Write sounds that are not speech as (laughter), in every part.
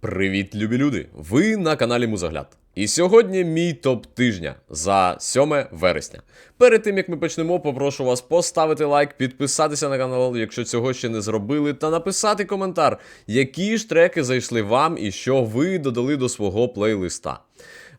Привіт, любі люди! Ви на каналі Музогляд. І сьогодні мій топ тижня за 7 вересня. Перед тим як ми почнемо, попрошу вас поставити лайк, підписатися на канал, якщо цього ще не зробили, та написати коментар, які ж треки зайшли вам і що ви додали до свого плейлиста.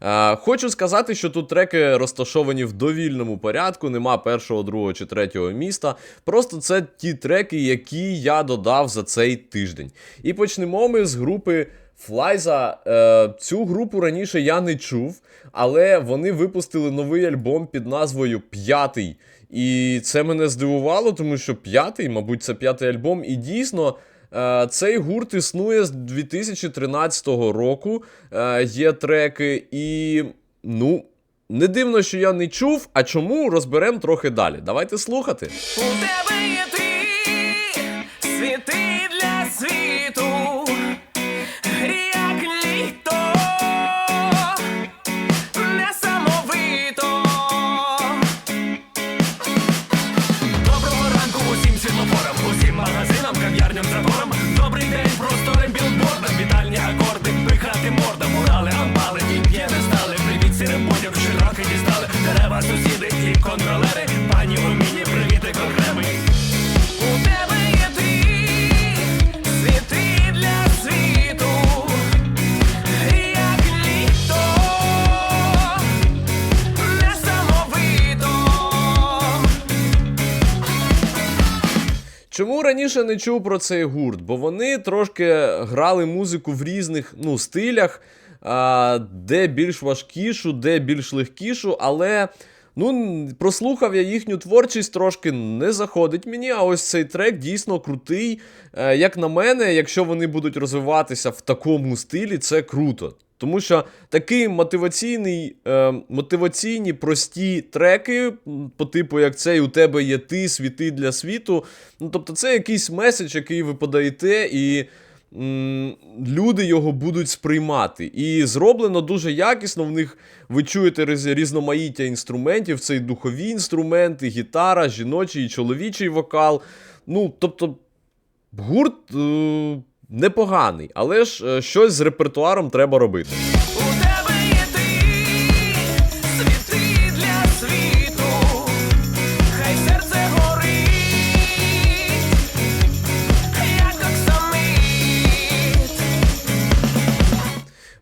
Е, Хочу сказати, що тут треки розташовані в довільному порядку, нема першого, другого чи третього міста. Просто це ті треки, які я додав за цей тиждень. І почнемо ми з групи Флайза. Е, Цю групу раніше я не чув, але вони випустили новий альбом під назвою П'ятий. І це мене здивувало, тому що п'ятий, мабуть, це п'ятий альбом, і дійсно. Е, Цей гурт існує з 2013 року. Е, Є треки, і ну, не дивно, що я не чув. А чому розберемо трохи далі. Давайте слухати. У тебе є ти, раніше не чув про цей гурт? Бо вони трошки грали музику в різних ну, стилях, а, де більш важкішу, де більш легкішу, але. Ну, прослухав я їхню творчість трошки не заходить мені, а ось цей трек дійсно крутий. Е, як на мене, якщо вони будуть розвиватися в такому стилі, це круто. Тому що такий мотиваційний, е, мотиваційні прості треки, по типу, як цей у тебе є ти, світи для світу. Ну, тобто, це якийсь меседж, який ви подаєте, і м, люди його будуть сприймати. І зроблено дуже якісно. В них ви чуєте різ- різноманіття інструментів, це і духові інструменти, гітара, жіночий і чоловічий вокал. Ну, тобто, гурт. Е- Непоганий, але ж е, щось з репертуаром треба робити.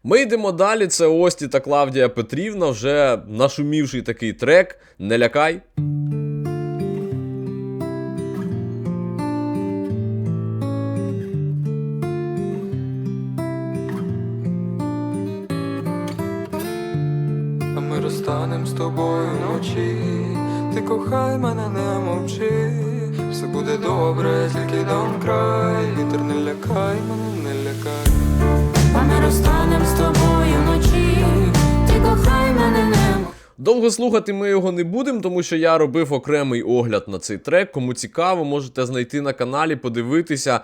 Ми йдемо далі. Це Ості та Клавдія Петрівна, вже нашумівший такий трек. Не лякай. А ми розстанем з тобою вночі. Ти кохай мене, не мовчи. Все буде добре, тільки дам край. Вітер не лякай мене, не лякай. А ми розстанем з тобою вночі, ти кохай мене не Довго слухати ми його не будемо, тому що я робив окремий огляд на цей трек. Кому цікаво, можете знайти на каналі, подивитися.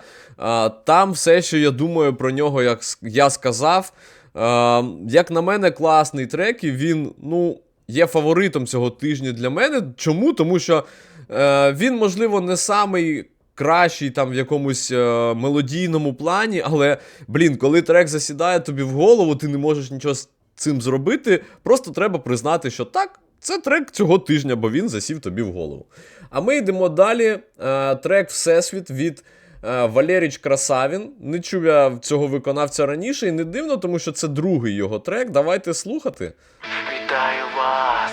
Там все, що я думаю про нього, як я сказав. А, Як на мене, класний трек, і він, ну, є фаворитом цього тижня для мене. Чому? Тому що е, він, можливо, не самий. Кращий там в якомусь е, мелодійному плані, але, блін, коли трек засідає тобі в голову, ти не можеш нічого з цим зробити. Просто треба признати, що так, це трек цього тижня, бо він засів тобі в голову. А ми йдемо далі. Е, трек Всесвіт від е, Валеріч Красавін. Не чув я цього виконавця раніше, і не дивно, тому що це другий його трек. Давайте слухати. Вітаю вас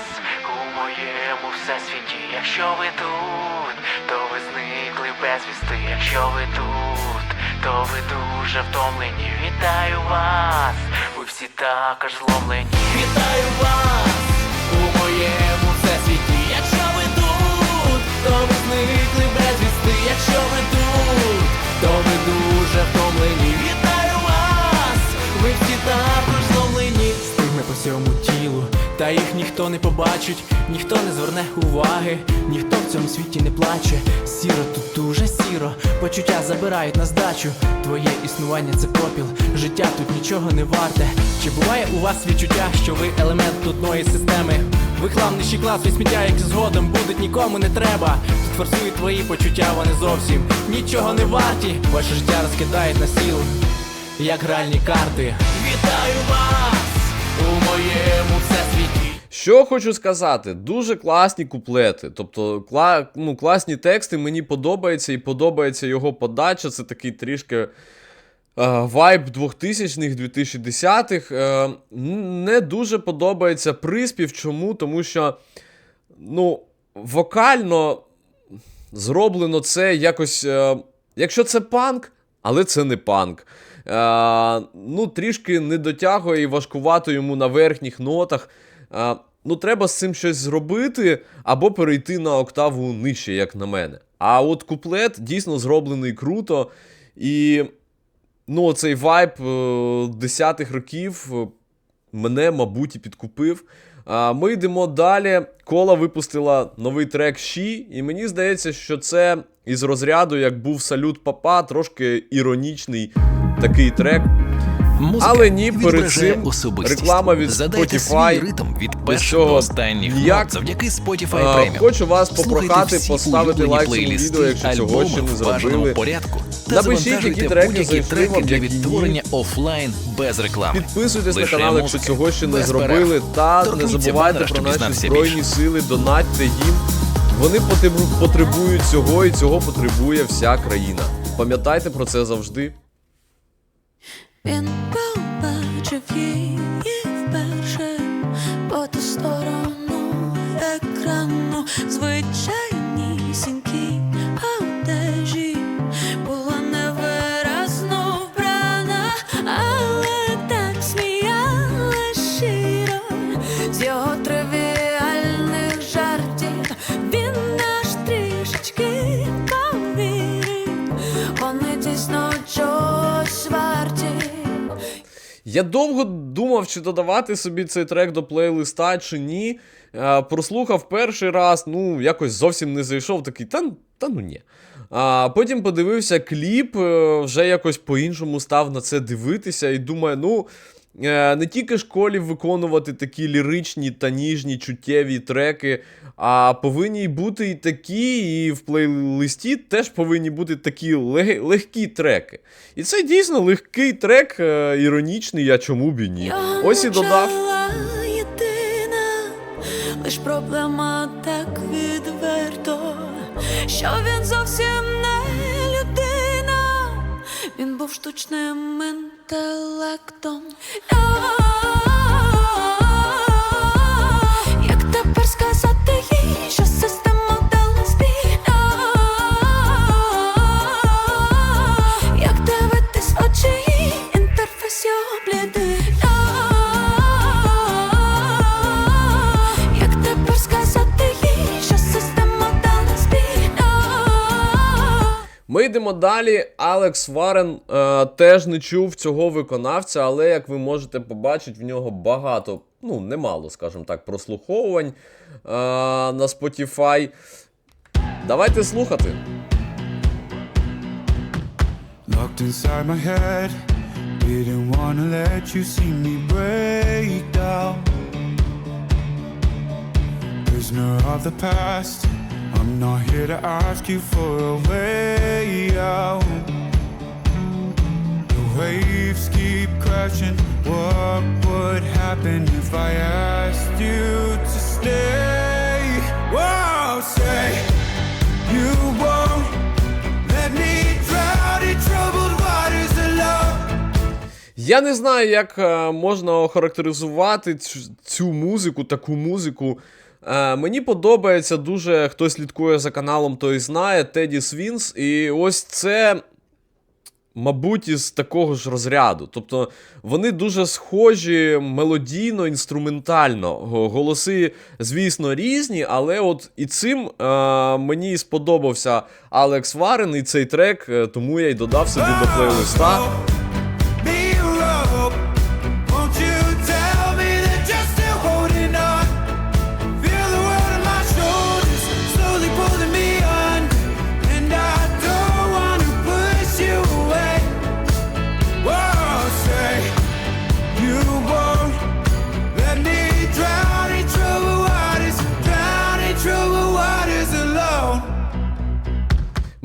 у моєму всесвіті. Якщо ви тут, то ви зникли безвісти. Якщо ви тут, то ви дуже втомлені. Вітаю вас, ви всі також зломлені. Вітаю вас у моєму всесвіті. Якщо ви тут, то ви зникли безвісти. Якщо ви тут, то та їх ніхто не побачить, ніхто не зверне уваги, ніхто в цьому світі не плаче. Сіро тут дуже сіро, почуття забирають на здачу. Твоє існування це попіл, життя тут нічого не варте. Чи буває у вас відчуття, що ви елемент нудної системи? Ви хлам нижчий клас, ви сміття, як згодом будуть нікому не треба. Тут форсують твої почуття, вони зовсім нічого не варті. Ваше життя розкидають на сілу. як гральні карти. Вітаю вас у моєму всесвіті. Що хочу сказати, дуже класні куплети. Тобто, кла, ну, класні тексти, мені подобається і подобається його подача. Це такий трішки е, вайб 2000-х, 2010-х. Е, не дуже подобається приспів. Чому? Тому що, ну, вокально зроблено це якось. Е, якщо це панк, але це не панк. Е, ну, трішки не дотягує і важкувато йому на верхніх нотах. Е, ну, треба з цим щось зробити або перейти на октаву нижче, як на мене. А от куплет дійсно зроблений круто. І ну, цей вайб е, 10-х років мене, мабуть, і підкупив. А, Ми йдемо далі. Кола випустила новий трек Ші, і мені здається, що це із розряду, як був салют папа, трошки іронічний такий трек. Музика Але ні, перед цим реклама від Задайте Spotify. свій ритм від цього до останніх ніяк. нот завдяки Spotify Premium. Хочу вас попрохати всі поставити улюблені лайк цьому плейлисти, відео, якщо цього альбоми ще не в бажаному зробили. порядку. Та Напишіть, завантажуйте які треки будь-які зайшли треки вам, для які ні. відтворення офлайн без реклами. Підписуйтесь на Лише канал, якщо музика, цього ще не без зробили. перерв. Та не Торкніться забувайте банера, про щоб наші дізнатися збройні більше. сили, донатьте їм. Вони потребу- потребують цього, і цього потребує вся країна. Пам'ятайте про це завжди. Він побачив її вперше по ту сторону екрану. Звичайнісінькій Я довго думав, чи додавати собі цей трек до плейлиста, чи ні. Е, прослухав перший раз, ну, якось зовсім не зайшов, такий, та, та ну ні. А потім подивився кліп, е, вже якось по-іншому став на це дивитися і думаю, ну. Е, Не тільки школі виконувати такі ліричні та ніжні чуттєві треки, а повинні бути і такі, і в плейлисті теж повинні бути такі лег- легкі треки. І це дійсно легкий трек, е, іронічний, а чому б і ні. Ось і додав. єдина, лиш проблема так відверто, що він зовсім не людина, він був штучним інтелектом. Ми далі. Алекс Варен е, теж не чув цього виконавця, але як ви можете побачити, в нього багато, ну немало, скажімо так, прослуховувань е, на Spotify. Давайте слухати. Locked inside my head. Didn't wanna let you see me break down. Prisoner of the past. I'm not here to ask you for a way out. The waves keep crashing. What would happen if I asked you to stay? Whoa, say you won't let me drown in troubled waters alone. Я не знаю, як е, можна охарактеризувати цю, цю музику, таку музику. Е, мені подобається дуже, хто слідкує за каналом, той знає Теді Свінс. І ось це, мабуть, із такого ж розряду. Тобто вони дуже схожі мелодійно, інструментально. Голоси, звісно, різні, але от і цим е, мені сподобався Алекс Варен і цей трек, е, тому я й додав собі до плейлиста.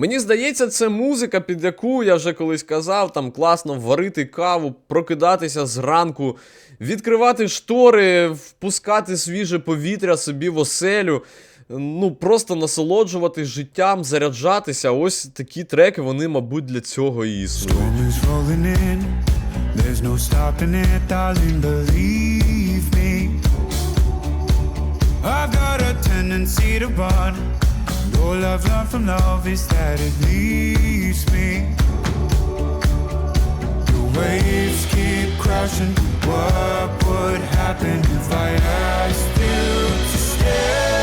Мені здається, це музика, під яку я вже колись казав, там класно варити каву, прокидатися зранку, відкривати штори, впускати свіже повітря собі в оселю. Ну, просто насолоджуватись життям, заряджатися. Ось такі треки, вони, мабуть, для цього і існують. All I've learned from love is that it leaves me. The waves keep crashing. What would happen if I asked you to stay?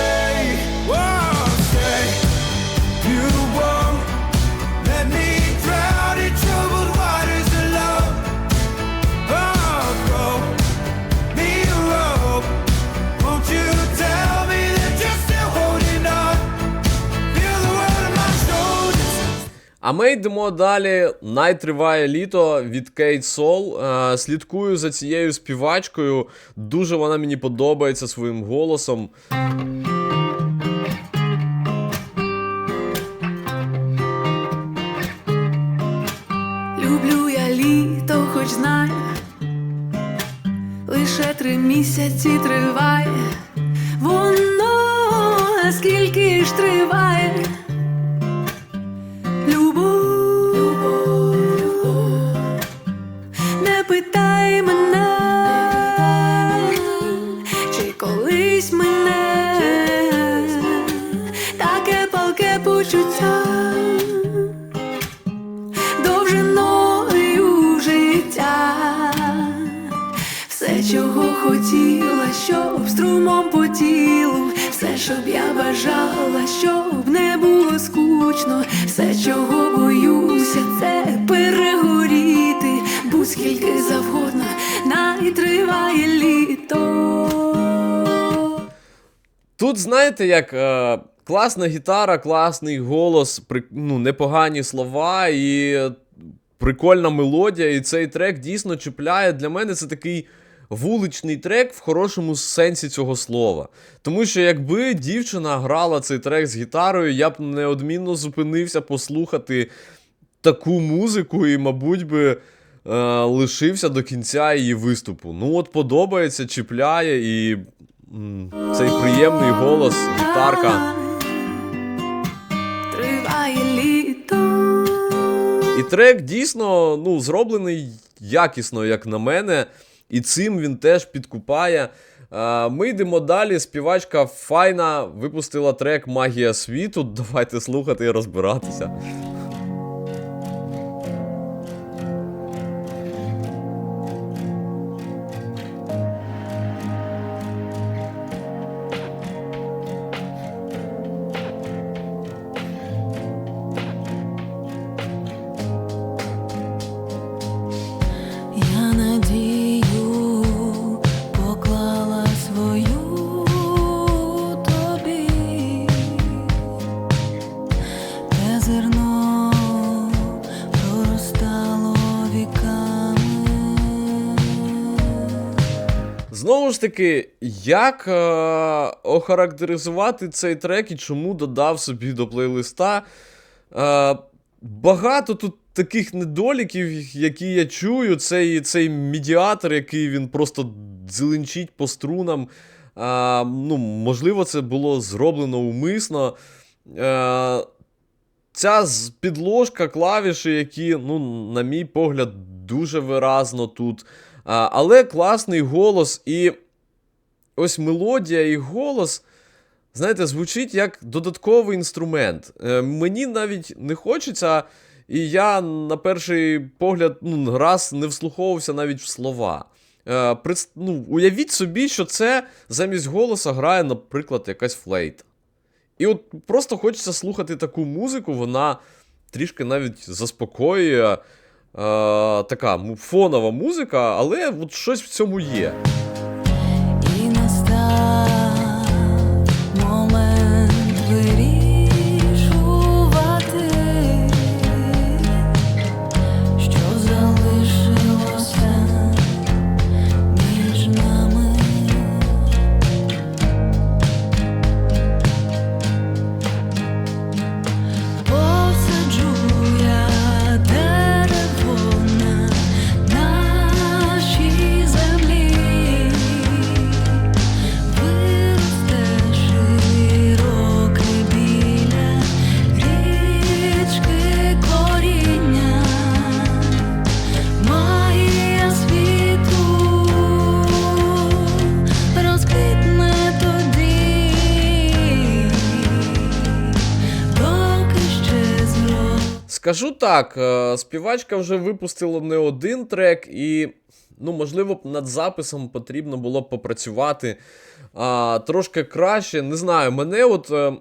А ми йдемо далі. Найтриває літо від Кейт Сол. Е, слідкую за цією співачкою. Дуже вона мені подобається своїм голосом. Люблю я літо, хоч знаю, лише три місяці триває, воно скільки ж триває. Почуття довжиною життя, все, чого хотіла, щоб струмом по тілу, все, щоб я бажала, щоб не було скучно, все, чого боюся, це перегоріти, будь скільки завгодно, найтриває літо. Тут, знаєте, як е, класна гітара, класний голос, при, ну, непогані слова і прикольна мелодія. І цей трек дійсно чіпляє. Для мене це такий вуличний трек в хорошому сенсі цього слова. Тому що якби дівчина грала цей трек з гітарою, я б неодмінно зупинився послухати таку музику і, мабуть, би. Е, лишився до кінця її виступу. Ну, от подобається, чіпляє і м, цей приємний голос, гітарка. Трек дійсно ну, зроблений якісно, як на мене, і цим він теж підкупає. Е, Ми йдемо далі. Співачка Файна випустила трек Магія світу. (laughs) Давайте слухати і розбиратися. Знову ж таки, як е, охарактеризувати цей трек і чому додав собі до плейлиста? Е, багато тут таких недоліків, які я чую. Цей, цей медіатор, який він просто дзеленчить по струнам. Е, ну, можливо, це було зроблено умисно. Е, Ця підложка, клавіші, які, ну, на мій погляд, дуже виразно тут. Але класний голос і ось мелодія і голос, знаєте, звучить як додатковий інструмент. Е, мені навіть не хочеться, і я на перший погляд ну, раз не вслуховувався навіть в слова. Е, ну, уявіть собі, що це замість голоса грає, наприклад, якась флейта. І от просто хочеться слухати таку музику, вона трішки навіть заспокоює. Е, така фонова музика, але от щось в цьому є. Скажу так, е, співачка вже випустила не один трек, і, ну, можливо, над записом потрібно було б попрацювати а, трошки краще. Не знаю, мене от е,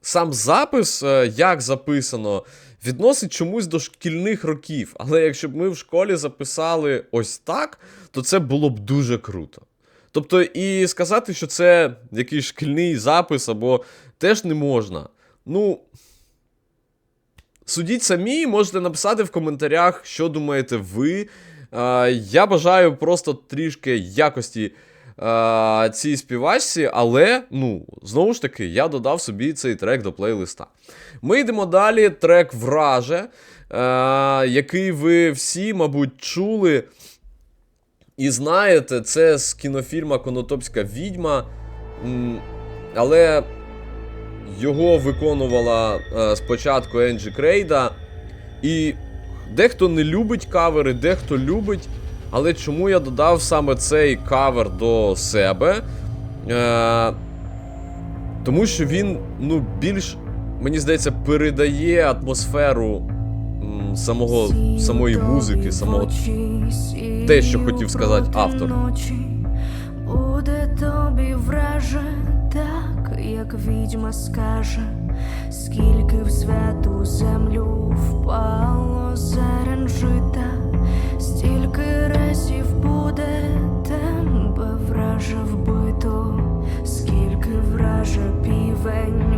сам запис, е, як записано, відносить чомусь до шкільних років. Але якщо б ми в школі записали ось так, то це було б дуже круто. Тобто, і сказати, що це якийсь шкільний запис або теж не можна. Ну. Судіть самі, можете написати в коментарях, що думаєте ви. Я бажаю просто трішки якості цій співачці, але, ну, знову ж таки, я додав собі цей трек до плейлиста. Ми йдемо далі. Трек Враже, який ви всі, мабуть, чули. І знаєте, це з кінофільма Конотопська відьма. Але його виконувала е, спочатку Енджі Крейда. І дехто не любить кавери, дехто любить. Але чому я додав саме цей кавер до себе? Е, тому що він, ну, більш, мені здається, передає атмосферу м, самого, самої музики, самого те, що хотів сказати автор. Буде тобі враже, як відьма скаже, скільки в святу землю впало зерен жита, стільки разів буде тебе вража вбито, скільки враже півень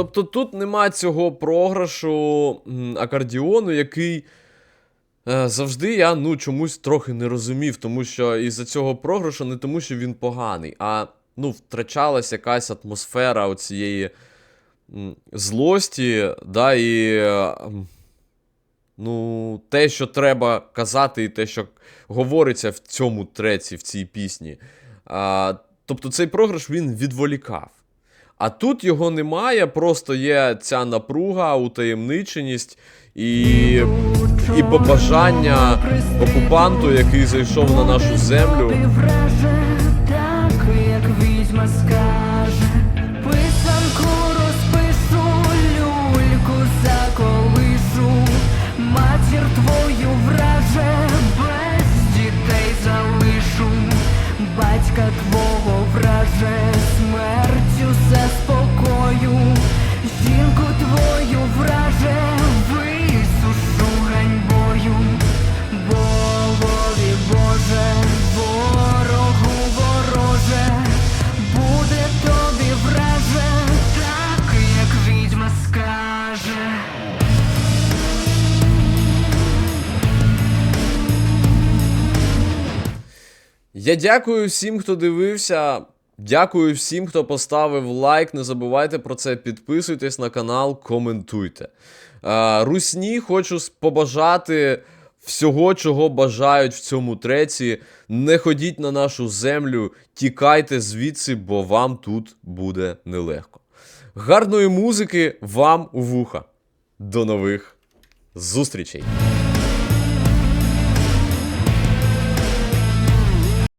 Тобто тут нема цього програшу акордіону, який е, завжди я ну, чомусь трохи не розумів, тому що із-за цього програшу не тому, що він поганий, а ну, втрачалась якась атмосфера оцієї злості, да, і е, ну, те, що треба казати, і те, що говориться в цьому треці, в цій пісні. А, тобто цей програш він відволікав. А тут його немає, просто є ця напруга, утаємниченість і, і побажання окупанту, який зайшов на нашу землю. Так як відьма Я дякую всім, хто дивився. Дякую всім, хто поставив лайк. Не забувайте про це. Підписуйтесь на канал, коментуйте. Е, Русні хочу побажати всього, чого бажають в цьому треці. Не ходіть на нашу землю, тікайте звідси, бо вам тут буде нелегко. Гарної музики вам у вуха. До нових зустрічей!